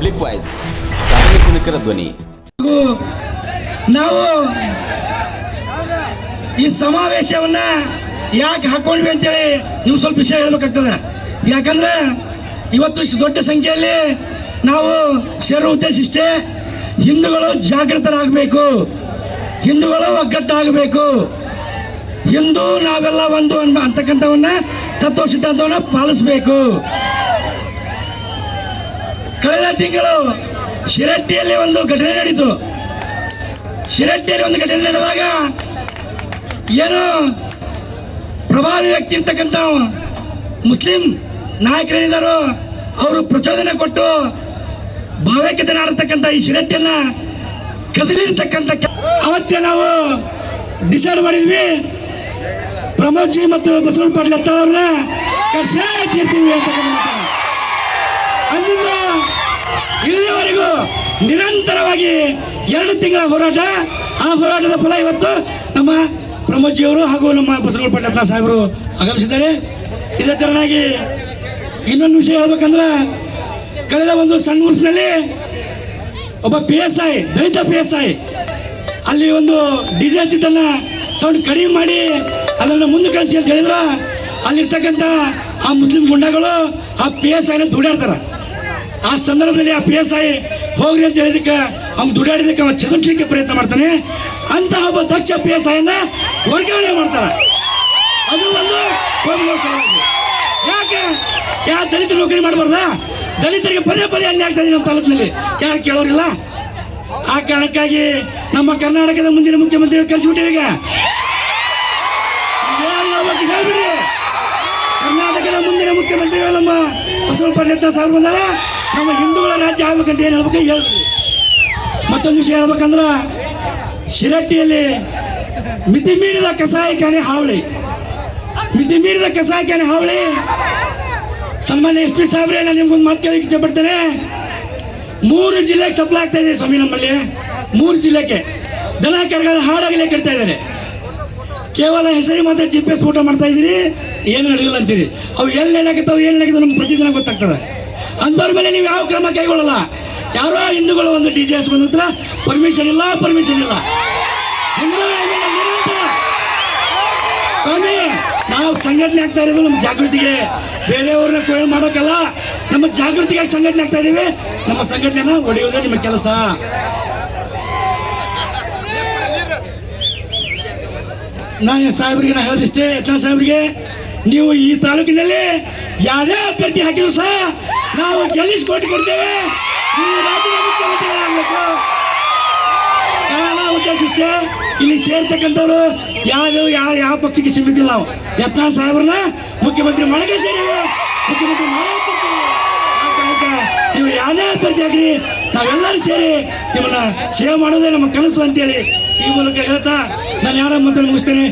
Public voice ಸಾರ್ವಜನಿಕರ ಧ್ವನಿ. ನಾವು ಈ ಸಮಾವೇಶವನ್ನ ಯಾಕೆ ಹಾಕೊಂಡ್ವಿ ಅಂತೇಳಿ ನೀವು ಸ್ವಲ್ಪ ವಿಷಯ ಹೇಳ್ಬೇಕಾಗ್ತದೆ. ಯಾಕಂದ್ರೆ ಇವತ್ತು ಇಷ್ಟು ದೊಡ್ಡ ಸಂಖ್ಯೆಯಲ್ಲಿ ನಾವು ಸೇರೋ ಉದ್ದೇಶ ಇಷ್ಟೇ, ಹಿಂದೂಗಳು ಜಾಗೃತರಾಗಬೇಕು, ಹಿಂದೂಗಳು ಒಗ್ಗಟ್ಟಾಗಬೇಕು. ಹಿಂದೂ ನಾವೆಲ್ಲ ಒಂದು ಅಂತಕ್ಕಂಥವನ್ನ ತತ್ವ ಸಿದ್ಧಾಂತವನ್ನ ಪಾಲಿಸಬೇಕು. ಕಳೆದ ತಿಂಗಳು ಶಿರಟ್ಟಿಯಲ್ಲಿ ಒಂದು ಘಟನೆ ನಡೀತು ಶಿರಟ್ಟಿಯಲ್ಲಿ ಒಂದು ಘಟನೆ ನಡೆದಾಗ ಏನು ಪ್ರಭಾವಿ ವ್ಯಕ್ತಿ ಇರ್ತಕ್ಕಂಥ ಮುಸ್ಲಿಂ ನಾಯಕರೇನಿದ್ದಾರೋ ಅವರು ಪ್ರಚೋದನೆ ಕೊಟ್ಟು ಭಾವೈಕ್ಯತೆ ನಾಡತಕ್ಕಂಥ ಈ ಶಿರಟ್ಟಿಯನ್ನ ಕದಲಿರ್ತಕ್ಕಂಥ ಅವತ್ತೆ ನಾವು ಡಿಸೈಡ್ ಮಾಡಿದ್ವಿ. ಪ್ರಮೋದ್ ಜಿ ಮತ್ತು ಬಸವಣ್ಣ ಪಾಟೀಲ್ ಅತ್ತ ಅವ್ರನ್ನ ಕರ್ಸೇ ತೀರ್ತೀವಿ ಅಂತಕ್ಕಂಥ ಅಲ್ಲಿಂದ ಇಲ್ಲಿಯವರೆಗೂ ನಿರಂತರವಾಗಿ ಎರಡು ತಿಂಗಳ ಹೋರಾಟ, ಆ ಹೋರಾಟದ ಫಲ ಇವತ್ತು ನಮ್ಮ ಪ್ರಮೋದ್ಜಿಯವರು ಹಾಗೂ ನಮ್ಮ ಬಸವಣ್ಣ ಪಂಡಿತ ಸಾಹೇಬರು ಆಗಮಿಸಿದ್ದಾರೆ. ಇದೇ ತರನಾಗಿ ಇನ್ನೊಂದು ವಿಷಯ ಹೇಳ್ಬೇಕಂದ್ರೆ, ಕಳೆದ ಒಂದು ಸಣ್ಣ ಊರಿನಲ್ಲಿ ಒಬ್ಬ P S I Dalit P S I ಅಲ್ಲಿ ಒಂದು ಡಿಜೆ ಹಚ್ಚಿದ್ದನ್ನ ಸೌಂಡ್ ಕಡಿಮೆ ಮಾಡಿ ಅದನ್ನು ಮುಂದೆ ಕಳಿಸಿ ಅಂತ ಹೇಳಿದ್ರ, ಅಲ್ಲಿರ್ತಕ್ಕಂಥ ಆ ಮುಸ್ಲಿಂ ಗುಂಡಗಳು ಆ ಪಿ ಎಸ್ ಐನ ದುಡ್ಯಾಡ್ತಾರ. ಆ ಸಂದರ್ಭದಲ್ಲಿ ಆ ಪಿ ಎಸ್ ಐ ಹೋಗ್ರಿ ಅಂತ ಹೇಳಿದಕ್ಕೆ ಅವ್ನು ದುಡಾಡಿದಕ್ಕೆ ಅವ್ನು ಚದುರಿಸಲಿಕ್ಕೆ ಪ್ರಯತ್ನ ಮಾಡ್ತಾನೆ. ಅಂತಹ ಒಬ್ಬ ದಕ್ಷ ಪಿ ಎಸ್ ಐನ ವರ್ಗಾವಣೆ ಮಾಡ್ತಾರೆ ಅದು ಒಂದು. ಯಾಕೆ? ಯಾ ದಲಿತ ನೌಕರಿ ಮಾಡಬಾರ್ದ? ದಲಿತರಿಗೆ ಪದೇ ಪದೇ ಅನ್ಯಾಯ ಆಗ್ತಾ ಇದೆ ನಮ್ಮ ತಾಲೂಕಿನಲ್ಲಿ. ಯಾರು ಕೇಳೋರಿಲ್ಲ? ಆ ಕಾರಣಕ್ಕಾಗಿ ನಮ್ಮ ಕರ್ನಾಟಕದ ಮುಂದಿನ ಮುಖ್ಯಮಂತ್ರಿಗಳು ಕಳಿಸ್ಬಿಟ್ಟಿವಿ ಈಗ. ಕರ್ನಾಟಕದ ಮುಂದಿನ ಮುಖ್ಯಮಂತ್ರಿಗಳು ನಮ್ಮ ಬಸವ ಪಂಡಿತ ಸಾವಿರ ಬಂದಾರ. ನಮ್ಮ ಹಿಂದೂಗಳ ರಾಜ್ಯ ಆಗ್ಬೇಕಂತ ಏನು ಹೇಳ್ಬೇಕು? ಹೇಳ್ಬಿಡಿ ಮತ್ತೊಂದು ವಿಷಯ ಹೇಳ್ಬೇಕಂದ್ರ, ಶಿರಟ್ಟಿಯಲ್ಲಿ ಮಿತಿ ಮೀರಿದ ಕಸಾಯಿಖಾನೆ ಹಾವಳಿ. ಮಿತಿ ಮೀರಿದ ಕಸಾಯಿಖಾನೆ ಹಾವಳಿ. ಸನ್ಮಾನ್ಯ ಎಸ್ ಪಿ ಸಾಹೇಬ್ರೆ, ನಾನು ನಿಮ್ಗೊಂದು ಮಾತು ಕೇಳಕ್ಕೆ ಇಷ್ಟಪಡ್ತೇನೆ ಮೂರು ಜಿಲ್ಲೆಗೆ ಸಪ್ಲೈ ಆಗ್ತಾ ಇದೆ ಸ್ವಾಮಿ ನಮ್ಮಲ್ಲಿ. ಮೂರು ಜಿಲ್ಲೆಗೆ. ದನ ಕರಗಳ ಹಾಡಾಗಲೇ ಕಟ್ತಾ ಇದ್ದಾರೆ. ಕೇವಲ ಹೆಸರಿ ಮಾತ್ರ ಜಿ ಪಿ ಎಸ್ ಫೋಟೋ ಮಾಡ್ತಾ ಇದ್ದೀರಿ. ಏನು ನಡೆಯಲ್ಲ ಅಂತೀರಿ. ಅವು ಎಲ್ಲಿ ನಡೆಯಕತ್ತಾವ, ಏನು ನಡೆಯುತ್ತೆ ನಮ್ಗೆ ಪ್ರತಿದಿನ ಗೊತ್ತಾಗ್ತದೆ. ಅಂಥವ್ರ ಮೇಲೆ ನೀವು ಯಾವ ಕ್ರಮ ಕೈಗೊಳ್ಳಲ್ಲ. ಯಾರೋ ಹಿಂದೂಗಳು ಒಂದು ಡಿ ಜೆ ಹಚ್ಕೊಂಡ್ ಹತ್ರ ಪರ್ಮಿಷನ್ ಇಲ್ಲ ಪರ್ಮಿಷನ್ ಇಲ್ಲ. ಸ್ವಾಮಿ, ನಾವು ಸಂಘಟನೆ ಆಗ್ತಾ ಇರೋದು ನಮ್ಮ ಜಾಗೃತಿಗೆ. ಬೇರೆಯವ್ರನ್ನ ಕೊಯ್ಲು ಮಾಡೋಕ್ಕಲ್ಲ ನಮ್ಮ ಜಾಗೃತಿಗೆ ಸಂಘಟನೆ ಆಗ್ತಾ ಇದ್ದೀವಿ ನಮ್ಮ ಸಂಘಟನೆನ ಒಡೆಯುವುದೇ ನಿಮ್ಮ ಕೆಲಸ. ನಾನು ಸಾಹೇಬ್ರಿಗೆ ನಾ ಹೇಳಿದಿಷ್ಟೇ ಯತ್ನ ಸಾಹೇಬ್ರಿಗೆ, ನೀವು ಈ ತಾಲೂಕಿನಲ್ಲಿ ಯಾವುದೇ ಅಭ್ಯರ್ಥಿ ಹಾಕಿದ್ರು ಸಹ ನಾವು ಗೆಲ್ಲಿಸ್ಕೊಟ್ಟು ಕೊಡ್ತೇವೆ. ಮುಖ್ಯಮಂತ್ರಿಗಳಾಗಬೇಕು. ಉದ್ದೇಶಿಷ್ಟೇ ಇಲ್ಲಿ ಸೇರ್ತಕ್ಕಂಥವ್ರು ಯಾರು ಯಾವ ಯಾವ ಪಕ್ಷಕ್ಕೆ ಸಿಗಬೇಕಿಲ್ಲ ನಾವು. ಯತ್ನ ಸಾಹೇಬ್ರನ್ನ ಮುಖ್ಯಮಂತ್ರಿ ಮಾಡಕ್ಕೆ ಸೇರಿ. ಮುಖ್ಯಮಂತ್ರಿ ಮಳೆ ನೀವು ಯಾವುದೇ ಅಭ್ಯರ್ಥಿ ಆಗ್ರಿ ನಾವೆಲ್ಲರೂ ಸೇರಿ ನಿಮ್ಮನ್ನ ಸೇವೆ ಮಾಡೋದೇ ನಮ್ಮ ಕನಸು ಅಂತೇಳಿ ಈ ಮೂಲಕ ಹೇಳ್ತಾ ನಾನು ಯಾರ ಮತ್ತೆ ಮುಗಿಸ್ತೇನೆ.